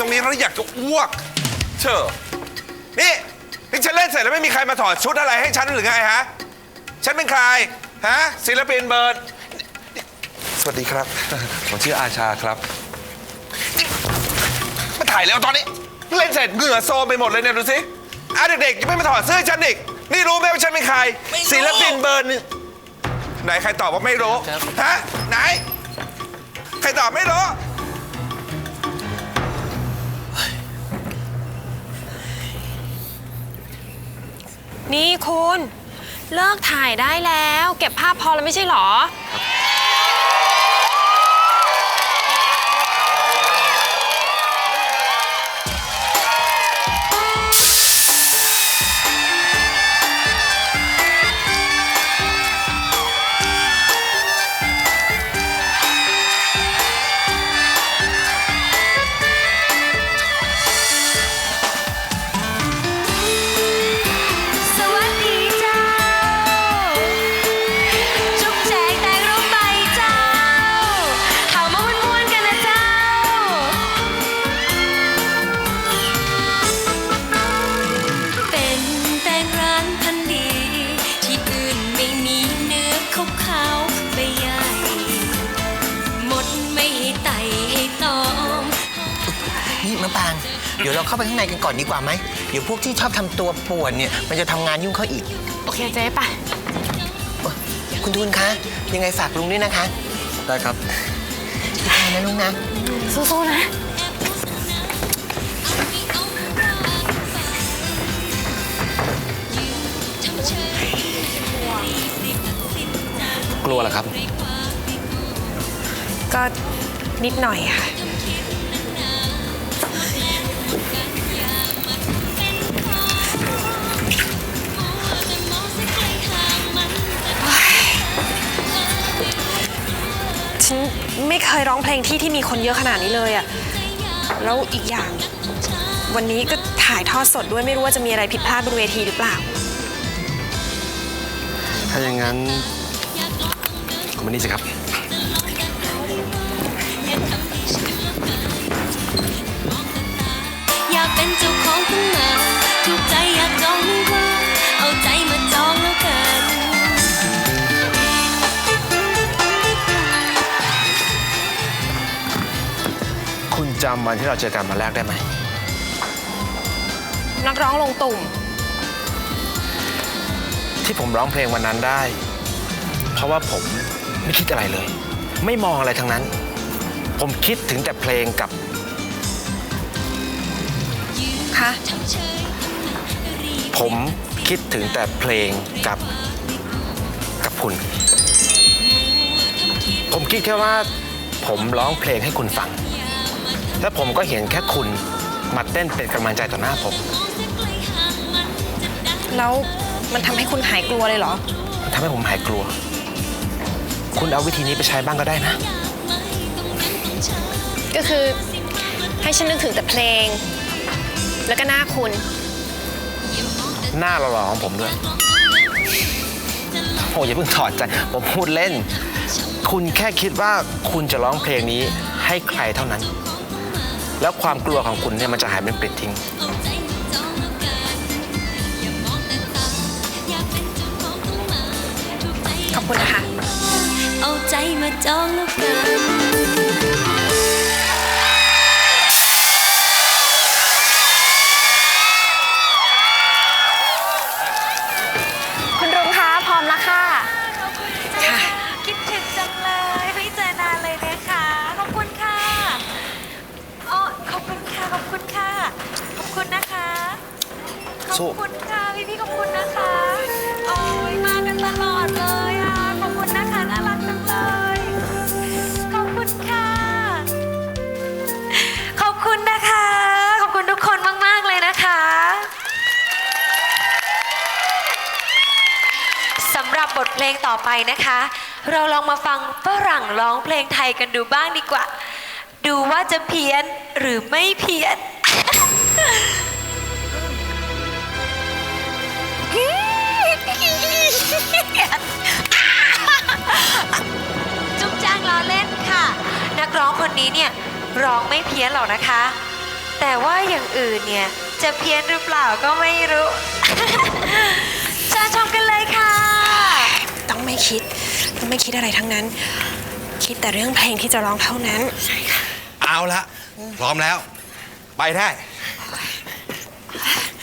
ตรงนี้แล้วอยากจะอ้วก เชอนี่นี่ฉันเล่นเสร็จแล้วไม่มีใครมาถอดชุดอะไรให้ฉันหรือไงฮะ ฉันเป็นใครฮะศิลปินเบิร์ด สวัสดีครับ ผมชื่ออาชาครับ มาถ่ายแล้วตอนนี้ เล่นเสร็จเหงื่อโซมไปหมดเลยเนี่ยดูสิอะเด็กๆยังไม่มาถอดเสื้อฉันอีก นี่รู้ไหมว่าฉันเป็นใครศิลปินเบิร์นงไหนใครตอบว่าไม่รู้ ฮะ ไหน ใครตอบไม่รู้ นี่คุณ เลิกถ่ายได้แล้ว เก็บภาพพอแล้วไม่ใช่หรอ เดี๋ยวเราเข้าไปข้างในกันก่อนดีกว่าไหมเดี๋ยวพวกที่ชอบทำตัวป่วนเนี่ยมันจะทำงานยุ่งเขาอีกโอเคเจ๊ไปโอ๊ยคุณทูนคะ ยังไงฝากลุงด้วยนะคะได้ครับ พี่แทนนะลุงนะ สู้ๆนะ กลัวเหรอครับ ก็นิดหน่อยค่ะ ฉันไม่เคยร้องเพลงที่ที่มีคนเยอะขนาดนี้เลยอะแล้วอีกอย่าง วันนี้ก็ถ่ายทอดสดด้วยไม่รู้ว่าจะมีอะไรผิดพลาดบนเวทีหรือเปล่า ถ้าอย่างนั้นคุณมานี่สิครับ จำวันที่เราเจอกันมาแรกได้ไหม นักร้องลงตุ่ม ที่ผมร้องเพลงวันนั้นได้ เพราะว่าผมไม่คิดอะไรเลย ไม่มองอะไรทั้งนั้น ผมคิดถึงแต่เพลงกับคะผมคิดถึงแต่เพลงกับกับคุณ ผมคิดแค่ว่าผมร้องเพลงให้คุณฟัง และผมก็เห็นแค่คุณมาเต้นเป็นกำลังใจต่อหน้าผม แล้วมันทำให้คุณหายกลัวเลยเหรอ ทำให้ผมหายกลัว คุณเอาวิธีนี้ไปใช้บ้างก็ได้นะ ก็คือให้ฉันนึกถึงแต่เพลง แล้วก็หน้าคุณ หน้าหล่อๆของผมด้วย โอ้ยอย่าเพิ่งถอดใจ ผมพูดเล่น คุณแค่คิดว่าคุณจะร้องเพลงนี้ให้ใครเท่านั้น แล้วความกลัวของคุณเนี่ยมันจะหายเป็นปลิดทิ้ง ขอบคุณนะคะ เอาใจมาจองแล้วกัน ขสู้อบคุณค่ะพี่พี่ๆขอบคุณนะคะ โอ้ยมากันตลอดเลยอะ ขอบคุณนะคะน่ารักจังเลย ขอบคุณค่ะ ขอบคุณนะคะ ขอบคุณทุกคนมาก ๆ เลยนะคะสำหรับบทเพลงต่อไปนะคะ เราลองมาฟังฝรั่งร้องเพลงไทยกันดูบ้างดีกว่า ดูว่าจะเพี้ยนหรือไม่เพี้ยน จุ๊บจ้างล้อเล่นค่ะ นักร้องคนนี้เนี่ยร้องไม่เพี้ยนหรอกนะคะ แต่ว่าอย่างอื่นเนี่ยจะเพี้ยนหรือเปล่าก็ไม่รู้ เชิญชมกันเลยค่ะ ต้องไม่คิด ต้องไม่คิดอะไรทั้งนั้น คิดแต่เรื่องเพลงที่จะร้องเท่านั้นเอาละพร้อมแล้ว ไปได้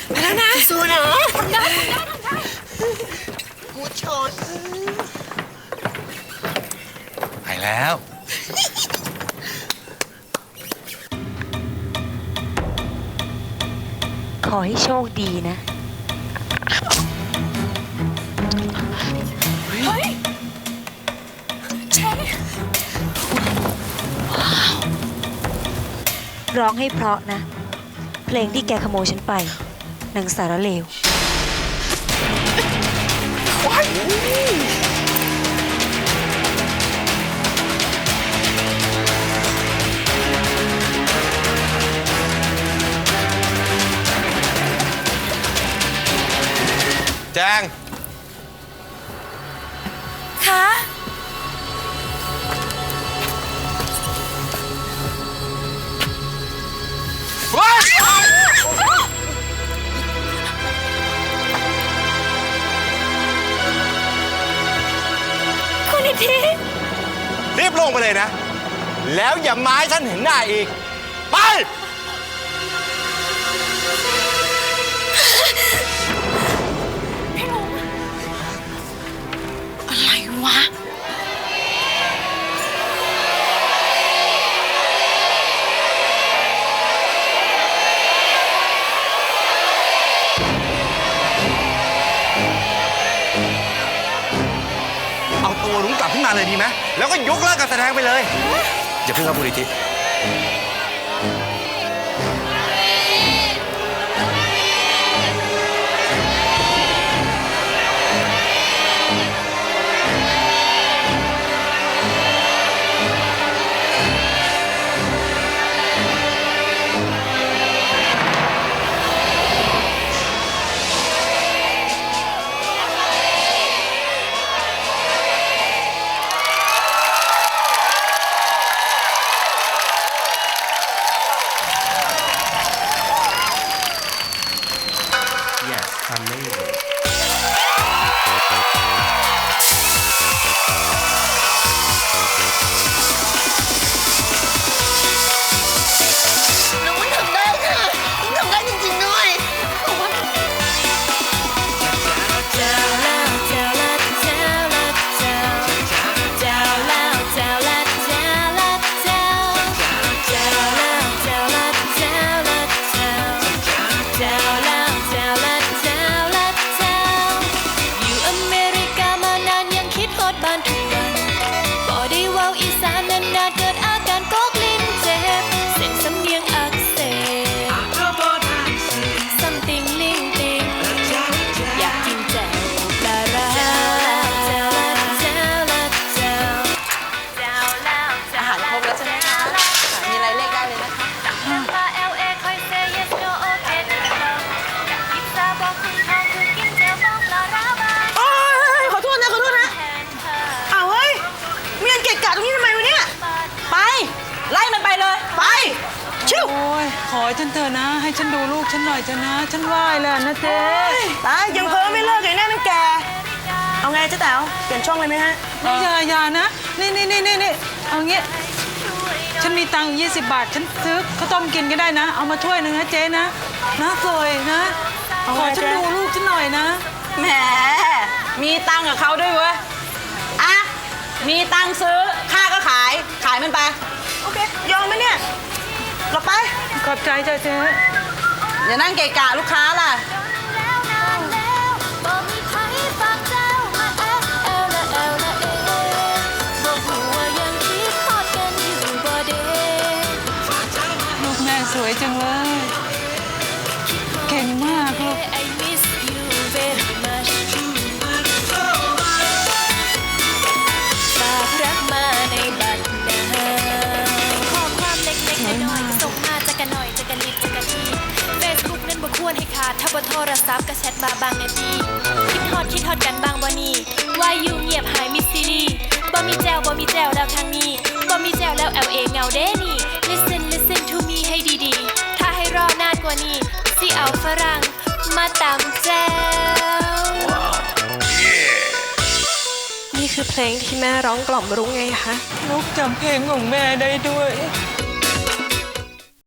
ไปแล้วนะสู้นะ กูชนไปแล้ว ขอให้โชคดีนะร้องให้เพราะนะ เพลงที่แกขโมยฉันไปหนังสารเลว แจ้ง คะ คุณนิธิรีบลงไปเลยนะ แล้วอย่ามาให้ฉันเห็นหน้าอีก ไปอะไรวะ นมาเลยดีไหมแล้วก็ยกเลิกการแสดงไปเลย อย่าเพิ่งครับคุณอิทธิ อ้ยขอให้ฉันเถอะนะ ให้ฉันดูลูกฉันหน่อยเถอะนะ ฉันไหว้แล้วนะเจ๊ไปยังเพ้อไม่เลิกเลยนะนั่นแก เอาไงเจ๊แต๋วเปลี่ยนช่องเลยไหมฮะ อย่าอย่านะ นี่นี่นี่นี่นี่เอางี้ ฉันมีตังค์ยี่สิบบาท ฉันซื้อข้าวต้มกินก็ได้นะ เอามาถ้วยหนึ่งนะเจ๊นะนะสวยนะเอาขไงอฉันเจ๊ ดูลูกฉันหน่อยนะ แหม มีตังค์กับเขาด้วยเว้ย อะ มีตังค์ซื้อค่าก็ขาย ขายมันไป โอเค ยอมไหมเนี่ย หลบไป ขอบใจจ้ะเจ๊อย่านั่งเกะกะลูกค้าล่ะ ถ้าบ่โทรศัพท์ก็แชทมาบางนาทีคิดฮอดคิดฮอดกันบางบ่นี่ว่าอยู่เงียบหายมิสซิลีบ่มีแจวบ่มีแจวแล้วทางนี้บ่มีแจวแล้ว LA เงาเด้นี่ Listen listen to me ให้ดีๆ ถ้าให้นี่สิเอาฝรั่งมาตำแจวนี่คือเพลงที่แม่ร้องกล่อมรุ้งไงคะลูกจำเพลงของแม่ได้ด้วยเ